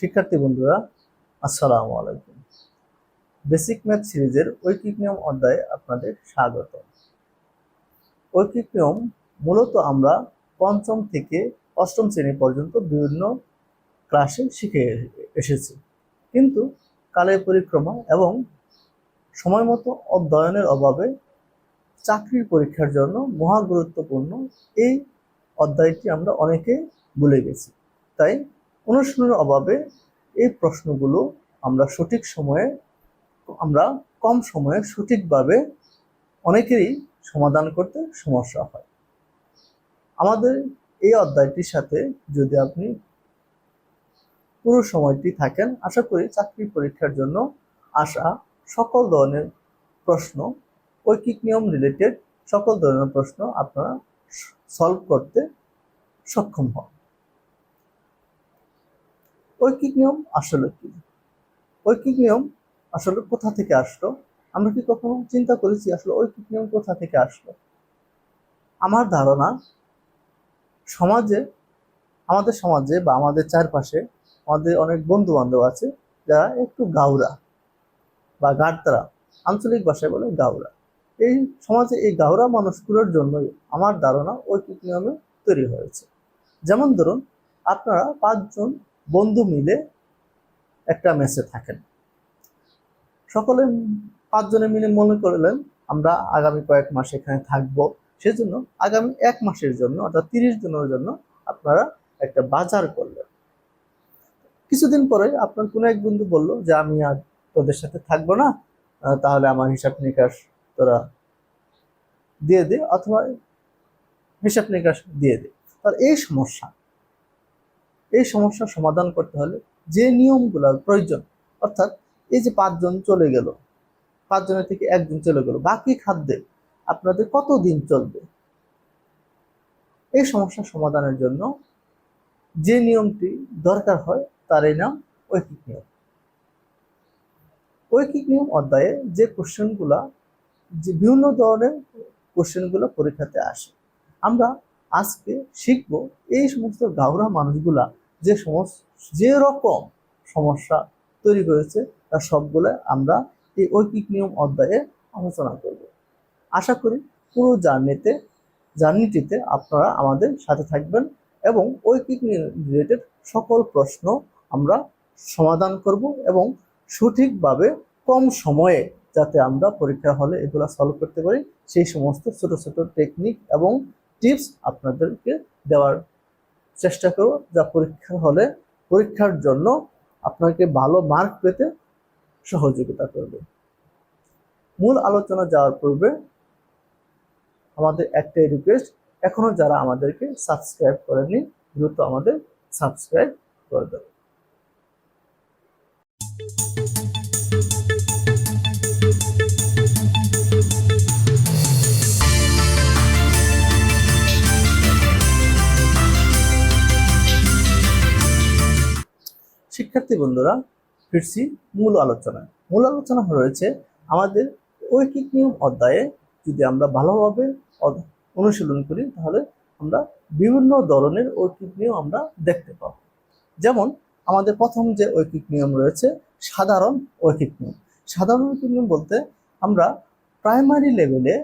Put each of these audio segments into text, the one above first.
শিক্ষার্থী বন্ধুরা, আসসালামু আলাইকুম। বেসিক ম্যাথ সিরিজের ঐকিক নিয়ম অধ্যায়ে আপনাদের স্বাগত ঐকিক নিয়ম মূলত আমরা পঞ্চম থেকে অষ্টম শ্রেণি পর্যন্ত বিভিন্ন ক্লাসে শিখে এসেছি। কিন্তু কালের পরিক্রমা এবং সময় মতো অধ্যয়নের অভাবে চাকরির পরীক্ষার জন্য মহা গুরুত্বপূর্ণ এই অধ্যায়টি আমরা অনেকে ভুলে গেছি। তাই অনুশীলনের অভাবে এই প্রশ্নগুলো আমরা সঠিক সময়ে, আমরা কম সময়ে সঠিকভাবে অনেকেরই সমাধান করতে সমস্যা হয়। আমাদের এই অধ্যায়টির সাথে যদি আপনি পুরো সময়টি থাকেন, আশা করি চাকরি পরীক্ষার জন্য আসা সকল ধরনের প্রশ্ন, ঐকিক নিয়ম রিলেটেড সকল ধরনের প্রশ্ন আপনারা সলভ করতে সক্ষম হন। ঐকিক নিয়ম আসলে কি? ঐকিক নিয়ম আসলে কোথা থেকে আসলো? আমরা কি কখনো চিন্তা করেছি আসলে ঐকিক নিয়ম কোথা থেকে আসলো? আমার ধারণা সমাজে, আমাদের সমাজে বা আমাদের চারপাশে আমাদের অনেক বন্ধু বান্ধব আছে যারা একটু গাউরা বা গাড়তারা, আঞ্চলিক ভাষায় বলে গাউরা। এই সমাজে এই গাউরা মানুষগুলোর জন্যই আমার ধারণা ঐকিক নিয়মে তৈরি হয়েছে। যেমন ধরুন, আপনারা পাঁচজন বন্ধু মিলে একটা মেসে থাকেন। সকলে পাঁচজনে মিলে মনে করলেন, আমরা আগামী কয়েক মাস এখানে থাকব। সেজন্য আগামী এক মাসের জন্য অর্থাৎ তিরিশ দিনের জন্য আপনারা একটা বাজার করলেন। কিছুদিন পরে আপনার কোনো এক বন্ধু বলল যে, আমি আর তোদের সাথে থাকব না তাহলে আমার হিসাব নিকাশ তোরা দিয়ে দে, অথবা হিসাব নিকাশ দিয়ে দে। তার এই সমস্যা এই সমস্যার সমাধান করতে হলে যে নিয়মগুলোর প্রয়োজন, অর্থাৎ এই যে পাঁচজন চলে গেল, পাঁচজনের থেকে একজন চলে গেল, বাকি খাদ্যে আপনাদের কত দিন চলবে? এই সমস্যার সমাধানের জন্য যে নিয়মটি দরকার হয় তার এই নাম ঐকিক নিয়ম। ঐকিক নিয়ম অধ্যায়ে যে কোশ্চেনগুলা, যে বিভিন্ন ধরনের কোশ্চেনগুলো পরীক্ষাতে আসে, আমরা আজকে শিখব এই সমস্ত গাওরা মানুষগুলা যে সমস্ত যে রকম সমস্যা তৈরি করেছে, তার সবগুলো আমরা এই ঐকিক নিয়ম অধ্যায়ে আলোচনা করব। আশা করি পুরো জার্নিতে, জার্নিটিতে আপনারা আমাদের সাথে থাকবেন এবং ঐকিক রিলেটেড সকল প্রশ্ন আমরা সমাধান করব এবং সঠিকভাবে কম সময়ে যাতে আমরা পরীক্ষা হলে এগুলো সলভ করতে পারি, সেই সমস্ত ছোট ছোট টেকনিক এবং টিপস আপনাদেরকে দেওয়ার চেষ্টা করব যা পরীক্ষার হলে পরীক্ষার জন্য আপনাকে ভালো মার্ক পেতে সহযোগিতা করবে। মূল আলোচনা যাওয়ার পূর্বে আমাদের একটাই রিকোয়েস্ট এখনও যারা আমাদেরকে সাবস্ক্রাইব করেননি, দ্রুত আমাদের সাবস্ক্রাইব করে দেবে শিক্ষার্থী বন্ধুরা, ফিরছি মূল আলোচনায়। মূল আলোচনা রয়েছে আমাদের ঐকিক নিয়ম অধ্যায়ে। যদি আমরা ভালোভাবে অনুশীলন করি, তাহলে আমরা বিভিন্ন ধরনের ঐকিক নিয়ম আমরা দেখতে পাবো। যেমন, আমাদের প্রথম যে ঐকিক নিয়ম রয়েছে, সাধারণ ঐকিক নিয়ম। সাধারণ ঐকিক নিয়ম বলতে আমরা প্রাইমারি লেভেলে,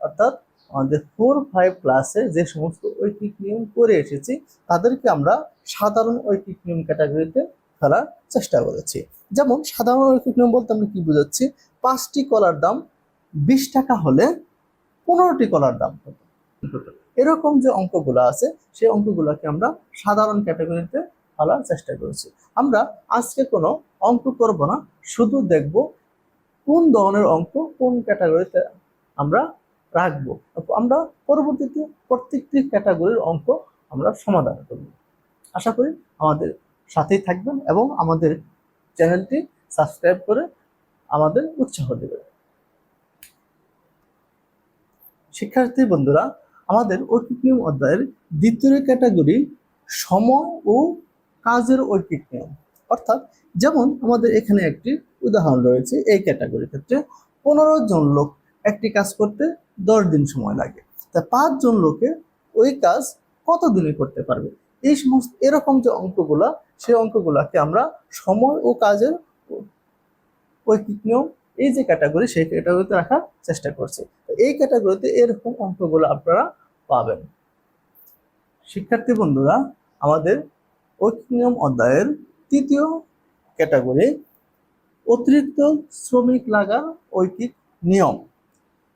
অর্থাৎ আমাদের ফোর, ফাইভ ক্লাসে যে সমস্ত ঐকিক নিয়ম করে এসেছি, তাদেরকে আমরা সাধারণ ঐকিক নিয়ম ক্যাটাগরিতে ফেলার চেষ্টা করেছি। যেমন সাধারণ বলতে আমরা কি বোঝাচ্ছি? পাঁচটি কলার দাম বিশ টাকা হলে পনেরোটি কলার দাম কত এরকম যে অঙ্কগুলো আছে, সেই অঙ্কগুলোকে আমরা সাধারণ ক্যাটাগরিতে ফেলার চেষ্টা করেছি। আমরা আজকে কোনো অঙ্ক করব না, শুধু দেখব কোন ধরনের অঙ্ক কোন ক্যাটাগরিতে আমরা রাখব। আমরা পরবর্তীতে প্রত্যেকটি ক্যাটাগরির অঙ্ক আমরা সমাধান করব। আশা করি আমাদের সাথেই থাকবেন এবং আমাদের চ্যানেলটি সাবস্ক্রাইব করে আমাদের উৎসাহ দেবেন। শিক্ষার্থী বন্ধুরা, আমাদের ঐকিক নিয়ম অধ্যায়ের দ্বিতীয় ক্যাটাগরি সময় ও কাজের ঐকিক নিয়ম অর্থাৎ যেমন আমাদের এখানে একটি উদাহরণ রয়েছে, এই ক্যাটাগরির ক্ষেত্রে পনেরো জন লোক একটি কাজ করতে দশ দিন সময় লাগে। তা পাঁচজন লোকে ওই কাজ কত দিনে করতে পারবে? এই সমস্ত, এরকম যে অঙ্কগুলা সেই অঙ্কগুলোকে আমরা সময় ও কাজের ঐকিক নিয়ম এই যে ক্যাটাগরি সেই ক্যাটাগরিতে রাখার চেষ্টা করছি। এই ক্যাটাগরিতে এরকম অঙ্কগুলো আপনারা পাবেন। শিক্ষার্থী বন্ধুরা, আমাদের ঐকিক নিয়ম অধ্যায়ের তৃতীয় ক্যাটাগরি অতিরিক্ত শ্রমিক লাগা ঐকিক নিয়ম।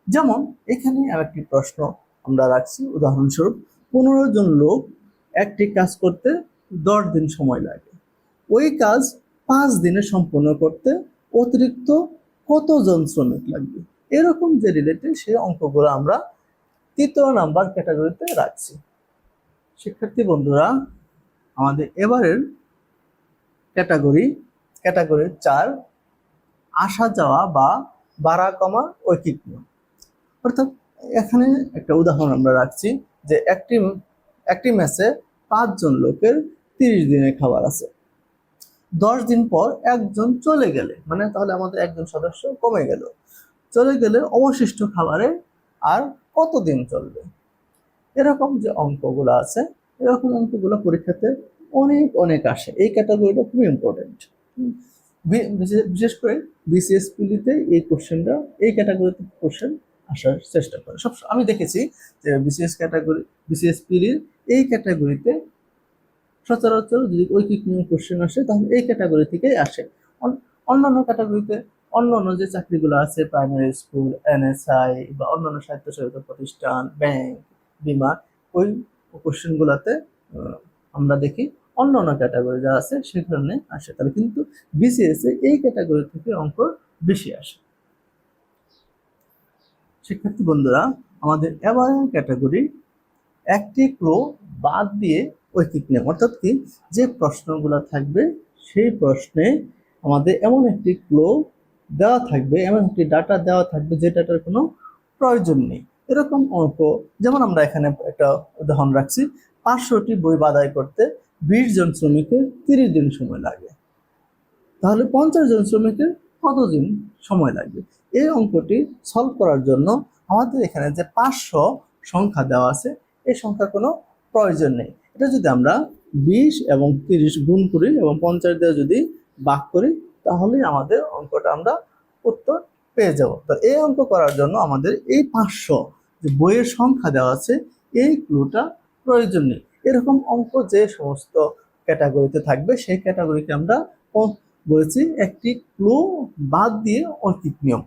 যেমন, এখানে আরেকটি প্রশ্ন আমরা রাখছি। উদাহরণস্বরূপ, পনেরো জন লোক একটি কাজ করতে দশ দিন সময় লাগে। ওই কাজ পাঁচ দিনে সম্পন্ন করতে অতিরিক্ত কতজন শ্রমিক লাগবে? এরকম যে রিলেটেড সেই অঙ্কগুলো আমরা তৃতীয় নাম্বার ক্যাটাগরিতে রাখছি। শিক্ষার্থী বন্ধুরা, আমাদের এবারের ক্যাটাগরি ক্যাটাগরি চার, আসা যাওয়া বা বাড়া কমা ঐকিক অর্থাৎ এখানে একটা উদাহরণ আমরা রাখছি যে একটি একটি ম্যাচে পাঁচজন লোকের তিরিশ দিনের খাবার আছে। দশ দিন পর একজন চলে গেলে মানে তাহলে আমাদের একজন সদস্য কমে গেল। চলে গেলে অবশিষ্ট খাবারে আর কতদিন চলবে? এরকম যে অঙ্কগুলো আছে, এরকম অঙ্কগুলো পরীক্ষাতে অনেক অনেক আসে। এই ক্যাটাগরিটা খুব ইম্পর্টেন্ট বিশেষ করে বিসিএস পিলিতে এই কোশ্চেনটা এই ক্যাটাগরিতে কোশ্চেন আসার চেষ্টা করে। সব আমি দেখেছি যে বিসিএস ক্যাটাগরি বিসিএস পিলির এই ক্যাটাগরিতে সচরাচর যদি ঐকিক নিয়ম কোশ্চেন আসে, তাহলে এই ক্যাটাগরি থেকেই আসে। অন- অন্যান্য ক্যাটাগরিতে অন্য অন্য যে চাকরিগুলো আছে প্রাইমারি স্কুল এনএসআই বা অন্যান্য স্বায়ত্তশাসিত প্রতিষ্ঠান ব্যাংক বিমা, ওই কোশ্চেনগুলোতে আমরা দেখি অন্য অন্য ক্যাটাগরি যা আছে সে ধরনের আসে। তাহলে কিন্তু বিসিএস এই ক্যাটাগরি থেকে অঙ্ক বেশি আসে। শিক্ষার্থী বন্ধুরা, আমাদের এবার ক্যাটাগরি একটি ক্লো বাদ দিয়ে ঐকিক নিয়ম অর্থাৎ কি? যে প্রশ্নগুলো থাকবে, সেই প্রশ্নে আমাদের এমন একটি ক্লো দেওয়া থাকবে, এমন একটি ডাটা দেওয়া থাকবে যে ডাটার কোনো প্রয়োজন নেই। এরকম অঙ্ক, যেমন আমরা এখানে একটা উদাহরণ রাখছি, পাঁচশোটি বই বাদায় করতে বিশ জন শ্রমিকের তিরিশ দিন সময় লাগে। তাহলে পঞ্চাশ জন শ্রমিকের কতদিন সময় লাগবে? এই অঙ্কটি সলভ করার জন্য আমাদের এখানে যে পাঁচশো সংখ্যা দেওয়া আছে, এই সংখ্যার কোনো প্রয়োজন নেই। এটা যদি আমরা বিশ এবং তিরিশ গুণ করি এবং পঞ্চাশ দিয়ে যদি ভাগ করি তাহলেই আমাদের অঙ্কটা আমরা উত্তর পেয়ে যাব। তো এই অঙ্ক করার জন্য আমাদের এই পাঁচশো যে বইয়ের সংখ্যা দেওয়া আছে, এই ক্লুটা প্রয়োজন নেই। এরকম অঙ্ক যে সমস্ত ক্যাটাগরিতে থাকবে, সেই ক্যাটাগরিকে আমরা বলেছি একটি ক্লু বাদ দিয়ে ঐকিক নিয়ম।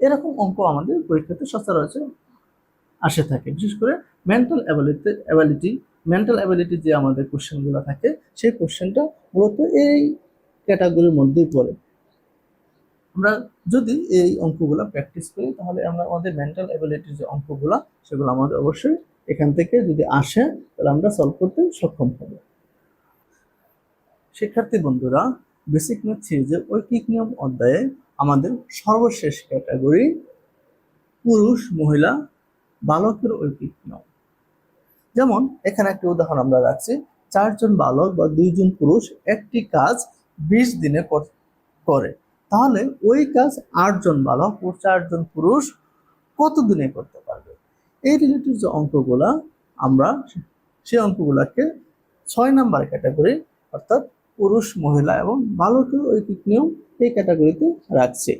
এরকম অঙ্ক আমাদের পরীক্ষাতে সচরাচর আসে থাকে। বিশেষ করে mental ability ability mental ability যে আমাদের কোশ্চেনগুলো থাকে, সেই কোশ্চেনটা মূলত এই ক্যাটাগরির মধ্যেই পড়ে। আমরা যদি এই অঙ্কগুলো প্র্যাকটিস করি, তাহলে আমরা আমাদের মেন্টাল অ্যাবিলিটির যে অঙ্কগুলো, সেগুলো আমাদের অবশ্যই এখান থেকে যদি আসে, তাহলে আমরা সলভ করতে সক্ষম হব। শিক্ষার্থী বন্ধুরা বেসিক ম্যাথ সিরিজের ঐকিক নিয়ম অধ্যায়ে আমাদের সর্বশেষ ক্যাটাগরি পুরুষ, মহিলা বালকের ঐকিক নিয়ম যেমন, এখানে একটি উদাহরণ আমরা রাখছি। চারজন বালক বা দুইজন পুরুষ একটি কাজ বিশ দিনে করে তাহলে ওই কাজ আটজন বালক ও চারজন পুরুষ কত দিনে করতে পারবে? এই রিলেটেড যে অঙ্কগুলা, আমরা সেই অঙ্কগুলাকে ছয় নাম্বার ক্যাটাগরি অর্থাৎ পুরুষ, মহিলা এবং বালকের ঐকিক নিয়ম এই ক্যাটাগরিতে রাখছি।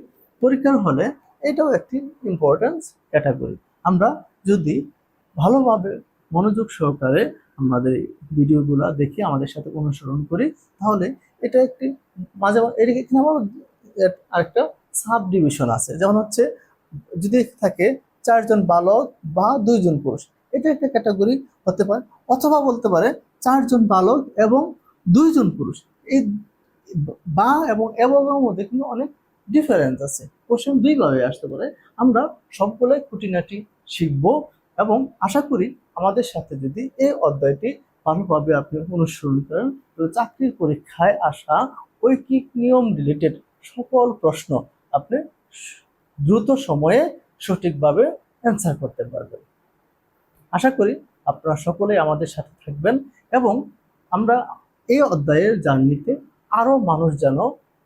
পরীক্ষার হলে এটাও একটি ইম্পর্টেন্স ক্যাটাগরি আমরা যদি ভালোভাবে মনোযোগ সহকারে আমাদের ভিডিওগুলো দেখে আমাদের সাথে অনুসরণ করি, তাহলে এটা একটি মাঝে এর এখানে আবার আরেকটা সাব ডিভিশন আছে। যেমন হচ্ছে যদি থাকে চারজন বালক বা দুইজন পুরুষ, এটা একটা ক্যাটাগরি হতে পারে, অথবা বলতে পারে চারজন বালক এবং দুইজন পুরুষ। এই বা এবং এবং মধ্যে কিন্তু অনেক ডিফারেন্স আছে। কোশ্চেন দুইভাবে আসতে পারে। আমরা সবগুলোই খুঁটিনাটি শিখব এবং আশা করি আমাদের সাথে যদি এই অধ্যায়টি ভালোভাবে আপনি অনুসরণ করেন চাকরির পরীক্ষায় আসা, ঐকিক নিয়ম রিলেটেড সকল প্রশ্ন আপনি দ্রুত সময়ে সঠিকভাবে অ্যান্সার করতে পারবেন। আশা করি আপনারা সকলেই আমাদের সাথে থাকবেন এবং আমরা এই অধ্যায়ের জার্নিতে আরও মানুষ যেন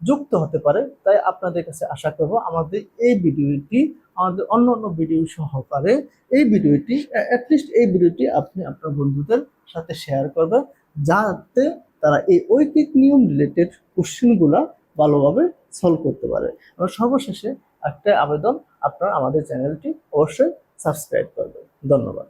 যুক্ত হতে পারে, তাই আপনাদের কাছে আশা করব আমাদের এই ভিডিওটি, আমাদের অন্য অন্য ভিডিও সহকারে এই ভিডিওটি অ্যাটলিস্ট এই ভিডিওটি আপনি আপনার বন্ধুদের সাথে শেয়ার করবেন যাতে তারা এই ঐকিক নিয়ম রিলেটেড কোশ্চেনগুলো ভালোভাবে সলভ করতে পারে। এবং সর্বশেষে একটা আবেদন আপনারা আমাদের চ্যানেলটি অবশ্যই সাবস্ক্রাইব করবেন। ধন্যবাদ।